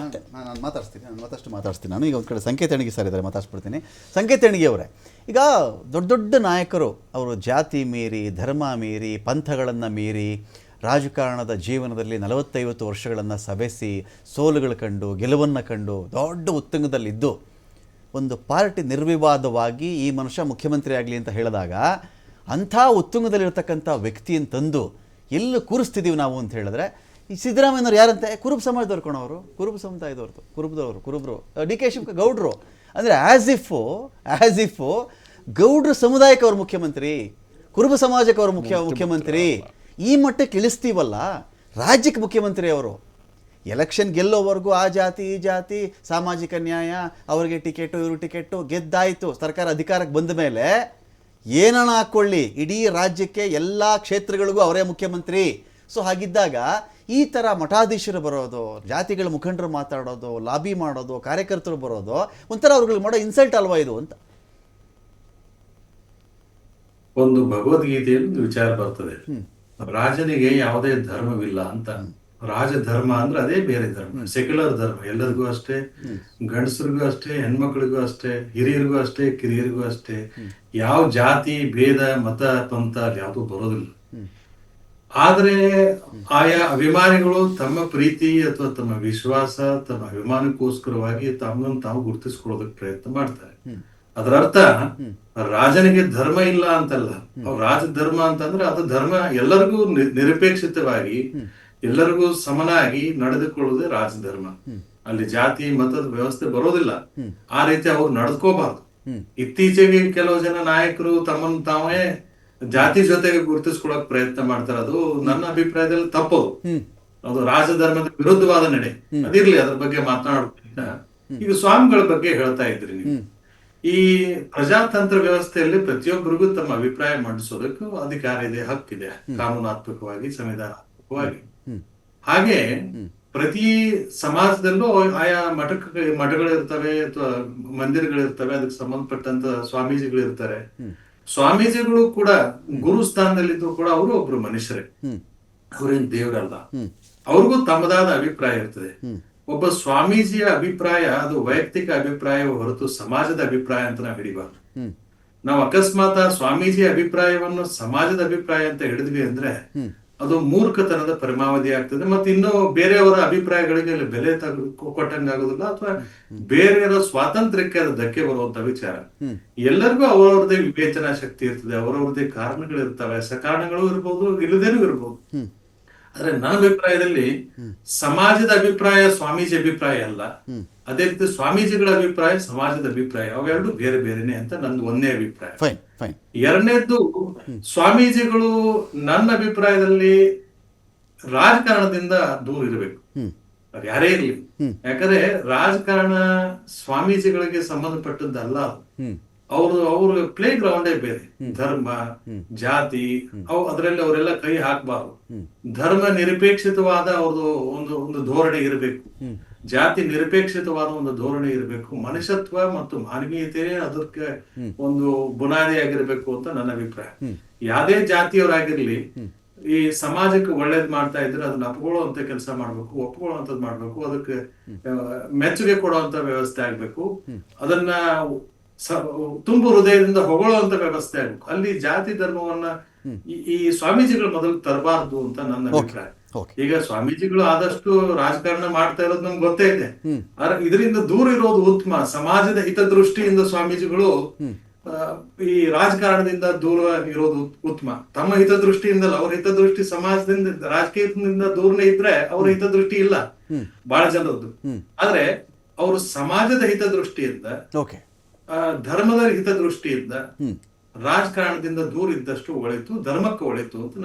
ನಾನು ಮಾತಾಡ್ತೀನಿ ನಾನು ಮತ್ತಷ್ಟು ಮಾತಾಡ್ತೀನಿ ನಾನು ಈಗ ಒಂದು ಕಡೆ ಸಂಕೇತ ಎಣಿಗೆ ಸರ್ ಇದ್ದಾರೆ ಮಾತಾಡ್ಸ್ಬಿಡ್ತೀನಿ. ಸಂಕೇತ ಎಣಿಗೆ ಅವರೇ, ಈಗ ದೊಡ್ಡ ದೊಡ್ಡ ನಾಯಕರು, ಅವರು ಜಾತಿ ಮೀರಿ, ಧರ್ಮ ಮೀರಿ, ಪಂಥಗಳನ್ನು ಮೀರಿ, ರಾಜಕಾರಣದ ಜೀವನದಲ್ಲಿ ನಲವತ್ತೈವತ್ತು ವರ್ಷಗಳನ್ನು ಸವೆಸಿ, ಸೋಲುಗಳು ಕಂಡು, ಗೆಲುವನ್ನು ಕಂಡು, ದೊಡ್ಡ ಉತ್ತುಂಗದಲ್ಲಿದ್ದು, ಒಂದು ಪಾರ್ಟಿ ನಿರ್ವಿವಾದವಾಗಿ ಈ ಮನುಷ್ಯ ಮುಖ್ಯಮಂತ್ರಿ ಆಗಲಿ ಅಂತ ಹೇಳಿದಾಗ, ಅಂಥ ಉತ್ತುಂಗದಲ್ಲಿರ್ತಕ್ಕಂಥ ವ್ಯಕ್ತಿಯನ್ನು ತಂದು ಎಲ್ಲಿ ಕೂರಿಸ್ತಿದ್ದೀವಿ ನಾವು ಅಂತ ಹೇಳಿದ್ರೆ ಈ ಸಿದ್ದರಾಮಯ್ಯನವ್ರು ಯಾರಂತೆ? ಕುರುಬ ಸಮಾಜದವ್ರು ಕಣವರು ಕುರುಬ ಸಮುದಾಯದವ್ರದ್ದು ಕುರುಬದವರು ಕುರುಬರು. ಡಿ ಕೆ ಶಿವಕ ಗೌಡ್ರು. ಅಂದರೆ ಆ್ಯಸ್ ಇಫು ಆ್ಯಸ್ ಇಫ್ ಗೌಡ್ರ ಸಮುದಾಯಕ್ಕೆ ಅವರು ಮುಖ್ಯಮಂತ್ರಿ ಕುರುಬ ಸಮಾಜಕ್ಕೆ ಅವರು ಮುಖ್ಯ ಮುಖ್ಯಮಂತ್ರಿ ಈ ಮಟ್ಟಕ್ಕೆ ಇಳಿಸ್ತೀವಲ್ಲ ರಾಜ್ಯಕ್ಕೆ ಮುಖ್ಯಮಂತ್ರಿ ಅವರು. ಎಲೆಕ್ಷನ್ ಗೆಲ್ಲೋವರೆಗೂ ಆ ಜಾತಿ ಈ ಜಾತಿ ಸಾಮಾಜಿಕ ನ್ಯಾಯ ಅವರಿಗೆ ಟಿಕೆಟು ಇವರು ಟಿಕೆಟು ಗೆದ್ದಾಯಿತು. ಸರ್ಕಾರ ಅಧಿಕಾರಕ್ಕೆ ಬಂದ ಮೇಲೆ ಏನಣ ಹಾಕ್ಕೊಳ್ಳಿ? ಇಡೀ ರಾಜ್ಯಕ್ಕೆ ಎಲ್ಲ ಕ್ಷೇತ್ರಗಳಿಗೂ ಅವರೇ ಮುಖ್ಯಮಂತ್ರಿ. ಸೊ ಹಾಗಿದ್ದಾಗ ಈ ಥರ ಮಠಾಧೀಶರು ಬರೋದು ಜಾತಿಗಳ ಮುಖಂಡರು ಮಾತಾಡೋದು ಲಾಬಿ ಮಾಡೋದು ಕಾರ್ಯಕರ್ತರು ಬರೋದು ಒಂಥರ ಅವ್ರಿಗೆ ಮಾಡೋ ಇನ್ಸಲ್ಟ್ ಅಲ್ವಾ ಇದು ಅಂತ? ಒಂದು ಭಗವದ್ಗೀತೆಯಲ್ಲಿ ವಿಚಾರ ಬರ್ತದೆ. ರಾಜನಿಗೆ ಯಾವುದೇ ಧರ್ಮವಿಲ್ಲ ಅಂತ. ರಾಜಧರ್ಮ ಅಂದ್ರೆ ಅದೇ ಬೇರೆ ಧರ್ಮ. ಸೆಕ್ಯುಲರ್ ಧರ್ಮ. ಎಲ್ಲರಿಗೂ ಅಷ್ಟೇ ಗಂಡಸರಿಗೂ ಅಷ್ಟೇ ಹೆಣ್ಮಕ್ಳಿಗೂ ಅಷ್ಟೇ ಹಿರಿಯರಿಗೂ ಅಷ್ಟೇ ಕಿರಿಯರಿಗೂ ಅಷ್ಟೇ. ಯಾವ ಜಾತಿ ಭೇದ ಮತ ಪಂಥ ಯಾವುದು ಬರೋದಿಲ್ಲ. ಆದ್ರೆ ಆಯಾ ಅಭಿಮಾನಿಗಳು ತಮ್ಮ ಪ್ರೀತಿ ಅಥವಾ ತಮ್ಮ ವಿಶ್ವಾಸ ತಮ್ಮ ಅಭಿಮಾನಕ್ಕೋಸ್ಕರವಾಗಿ ತಮ್ಮನ್ನು ತಾವು ಗುರುತಿಸ್ಕೊಳ್ಳೋದಕ್ಕೆ ಪ್ರಯತ್ನ ಮಾಡ್ತಾರೆ. ಅದರ ಅರ್ಥ ರಾಜನಿಗೆ ಧರ್ಮ ಇಲ್ಲ ಅಂತಲ್ಲ. ಅವ್ರ ರಾಜಧರ್ಮ ಅಂತಂದ್ರೆ ಅದು ಧರ್ಮ ಎಲ್ಲರಿಗೂ ನಿರಪೇಕ್ಷಿತವಾಗಿ ಎಲ್ಲರಿಗೂ ಸಮನಾಗಿ ನಡೆದುಕೊಳ್ಳುವುದೇ ರಾಜಧರ್ಮ ಅಲ್ಲಿ ಜಾತಿ ಮತದ ವ್ಯವಸ್ಥೆ ಬರೋದಿಲ್ಲ. ಆ ರೀತಿ ಅವ್ರು ನಡೆದುಕೋಬಾರ್ದು ಇತ್ತೀಚೆಗೆ ಕೆಲವು ಜನ ನಾಯಕರು ತಮ್ಮನ್ನು ತಾವೇ ಜಾತಿ ಜೊತೆಗೆ ಗುರುತಿಸ್ಕೊಳಕ್ ಪ್ರಯತ್ನ ಮಾಡ್ತಾರೆ ಅದು ನನ್ನ ಅಭಿಪ್ರಾಯದಲ್ಲಿ ತಪ್ಪು ಅದು ರಾಜಧರ್ಮದ ವಿರುದ್ಧವಾದ ನಡೆ ಅದಿರ್ಲಿ ಅದ್ರ ಬಗ್ಗೆ ಮಾತನಾಡೋದ್ರಿಂದ ಈಗ ಸ್ವಾಮಿಗಳ ಬಗ್ಗೆ ಹೇಳ್ತಾ ಇದ್ರಿ ನೀವು. ಈ ಪ್ರಜಾತಂತ್ರ ವ್ಯವಸ್ಥೆಯಲ್ಲಿ ಪ್ರತಿಯೊಬ್ಬರಿಗೂ ತಮ್ಮ ಅಭಿಪ್ರಾಯ ಮಂಡಿಸೋದಕ್ಕೂ ಅಧಿಕಾರ ಇದೆ ಹಕ್ಕಿದೆ ಕಾನೂನಾತ್ಮಕವಾಗಿ ಸಂವಿಧಾನಾತ್ಮಕವಾಗಿ. ಹಾಗೆ ಪ್ರತಿ ಸಮಾಜದಲ್ಲೂ ಆಯಾ ಮಠಕ್ಕೆ ಮಠಗಳಿರ್ತವೆ ಅಥವಾ ಮಂದಿರಗಳಿರ್ತವೆ ಅದಕ್ಕೆ ಸಂಬಂಧಪಟ್ಟಂತ ಸ್ವಾಮೀಜಿಗಳಿರ್ತಾರೆ. ಸ್ವಾಮೀಜಿಗಳು ಕೂಡ ಗುರು ಸ್ಥಾನದಲ್ಲಿದ್ದು ಕೂಡ ಅವರು ಒಬ್ರು ಮನುಷ್ಯರೇ. ಅವ್ರೇನ್ ದೇವರಲ್ಲ. ಅವ್ರಿಗೂ ತಮ್ಮದಾದ ಅಭಿಪ್ರಾಯ ಇರ್ತದೆ. ಒಬ್ಬ ಸ್ವಾಮೀಜಿಯ ಅಭಿಪ್ರಾಯ ಅದು ವೈಯಕ್ತಿಕ ಅಭಿಪ್ರಾಯ ಹೊರತು ಸಮಾಜದ ಅಭಿಪ್ರಾಯ ಅಂತ ನಾವು ಹಿಡಿಬಾರ್ದು. ನಾವು ಅಕಸ್ಮಾತ್ ಸ್ವಾಮೀಜಿಯ ಅಭಿಪ್ರಾಯವನ್ನು ಸಮಾಜದ ಅಭಿಪ್ರಾಯ ಅಂತ ಹಿಡಿದ್ವಿ ಅಂದ್ರೆ ಅದು ಮೂರ್ಖತನದ ಪರಮಾವಧಿ ಆಗ್ತದೆ. ಮತ್ತೆ ಇನ್ನು ಬೇರೆಯವರ ಅಭಿಪ್ರಾಯಗಳಿಗೆ ಅಲ್ಲಿ ಬೆಲೆ ತಗ ಕೊಟ್ಟಂಗಾಗೋದಿಲ್ಲ ಅಥವಾ ಬೇರೆಯವರ ಸ್ವಾತಂತ್ರ್ಯಕ್ಕೆ ಅದು ಧಕ್ಕೆ ಬರುವಂತ ವಿಚಾರ. ಎಲ್ಲರಿಗೂ ಅವರವ್ರದೇ ವಿವೇಚನಾ ಶಕ್ತಿ ಇರ್ತದೆ ಅವರವ್ರದೇ ಕಾರಣಗಳಿರ್ತವೆ ಸಕಾರಣಗಳು ಇರ್ಬೋದು ಇಲ್ಲದೇನು ಇರ್ಬೋದು. ಆದ್ರೆ ನನ್ನ ಅಭಿಪ್ರಾಯದಲ್ಲಿ ಸಮಾಜದ ಅಭಿಪ್ರಾಯ ಸ್ವಾಮೀಜಿ ಅಭಿಪ್ರಾಯ ಅಲ್ಲ. ಅದೇ ರೀತಿ ಸ್ವಾಮೀಜಿಗಳ ಅಭಿಪ್ರಾಯ ಸಮಾಜದ ಅಭಿಪ್ರಾಯ ಅವೆರಡು ಬೇರೆ ಬೇರೆನೆ ಅಂತ ನಂದು ಒಂದೇ ಅಭಿಪ್ರಾಯ. ಎರಡನೇದ್ದು ಸ್ವಾಮೀಜಿಗಳು ನನ್ನ ಅಭಿಪ್ರಾಯದಲ್ಲಿ ರಾಜಕಾರಣದಿಂದ ದೂರ ಇರಬೇಕು. ಅದು ಯಾರೇ ಇರಲಿ. ಯಾಕಂದ್ರೆ ರಾಜಕಾರಣ ಸ್ವಾಮೀಜಿಗಳಿಗೆ ಸಂಬಂಧಪಟ್ಟದ್ದಲ್ಲ. ಅವರು ಅವ್ರ ಪ್ಲೇ ಗ್ರೌಂಡೇ ಬೇರೆ. ಧರ್ಮ ಜಾತಿ ಅವು ಅದರಲ್ಲಿ ಅವರೆಲ್ಲ ಕೈ ಹಾಕಬಾರ್ದು. ಧರ್ಮ ನಿರಪೇಕ್ಷಿತವಾದ ಅವ್ರದ್ದು ಒಂದು ಒಂದು ಧೋರಣೆ ಇರಬೇಕು. ಜಾತಿ ನಿರಪೇಕ್ಷಿತವಾದ ಒಂದು ಧೋರಣೆ ಇರಬೇಕು. ಮನುಷ್ಯತ್ವ ಮತ್ತು ಮಾನವೀಯತೆ ಅದಕ್ಕೆ ಒಂದು ಬುನಾದಿಯಾಗಿರ್ಬೇಕು ಅಂತ ನನ್ನ ಅಭಿಪ್ರಾಯ. ಯಾವ್ದೇ ಜಾತಿಯವರಾಗಿರ್ಲಿ ಈ ಸಮಾಜಕ್ಕೆ ಒಳ್ಳೇದ್ ಮಾಡ್ತಾ ಇದ್ರೆ ಅದನ್ನ ಅಪ್ಕೊಳ್ಳುವಂತ ಕೆಲಸ ಮಾಡ್ಬೇಕು ಒಪ್ಕೊಳ್ಳುವಂತದ್ ಮಾಡ್ಬೇಕು ಅದಕ್ಕೆ ಮೆಚ್ಚುಗೆ ಕೊಡುವಂತ ವ್ಯವಸ್ಥೆ ಆಗ್ಬೇಕು. ಅದನ್ನ ತುಂಬು ಹೃದಯದಿಂದ ಹೊಗಳುವಂತ ವ್ಯವಸ್ಥೆ ಆಗ್ಬೇಕು. ಅಲ್ಲಿ ಜಾತಿ ಧರ್ಮವನ್ನ ಈ- ಸ್ವಾಮೀಜಿಗಳು ಮೊದಲು ತರಬಾರದು ಅಂತ ನನ್ನ ಅಭಿಪ್ರಾಯ. ಈಗ ಸ್ವಾಮೀಜಿಗಳು ಆದಷ್ಟು ರಾಜಕಾರಣ ಮಾಡ್ತಾ ಇರೋದು ನಮ್ಗೆ ಗೊತ್ತೇ ಇದೆ. ಆದ್ರೆ ಇದರಿಂದ ದೂರ ಇರೋದು ಉತ್ತಮ. ಸಮಾಜದ ಹಿತದೃಷ್ಟಿಯಿಂದ ಸ್ವಾಮೀಜಿಗಳು ಈ ರಾಜಕಾರಣದಿಂದ ದೂರ ಇರೋದು ಉತ್ತಮ. ತಮ್ಮ ಹಿತದೃಷ್ಟಿಯಿಂದಲ್ಲ ಅವ್ರ ಹಿತದೃಷ್ಟಿ ಸಮಾಜದಿಂದ ರಾಜಕೀಯದಿಂದ ದೂರನೇ ಇದ್ರೆ ಅವ್ರ ಹಿತದೃಷ್ಟಿ ಇಲ್ಲ. ಬಹಳ ಜನರದ್ದು. ಆದ್ರೆ ಅವರು ಸಮಾಜದ ಹಿತದೃಷ್ಟಿಯಿಂದ ಧರ್ಮದ ಹಿತದೃಷ್ಟಿಯಿಂದ ರಾಜಕಾರಣದಿಂದ ದೂರ ಇದ್ದಷ್ಟು ಒಳಿತು ಧರ್ಮಕ್ಕೆ ಒಳಿತು ಅಂತ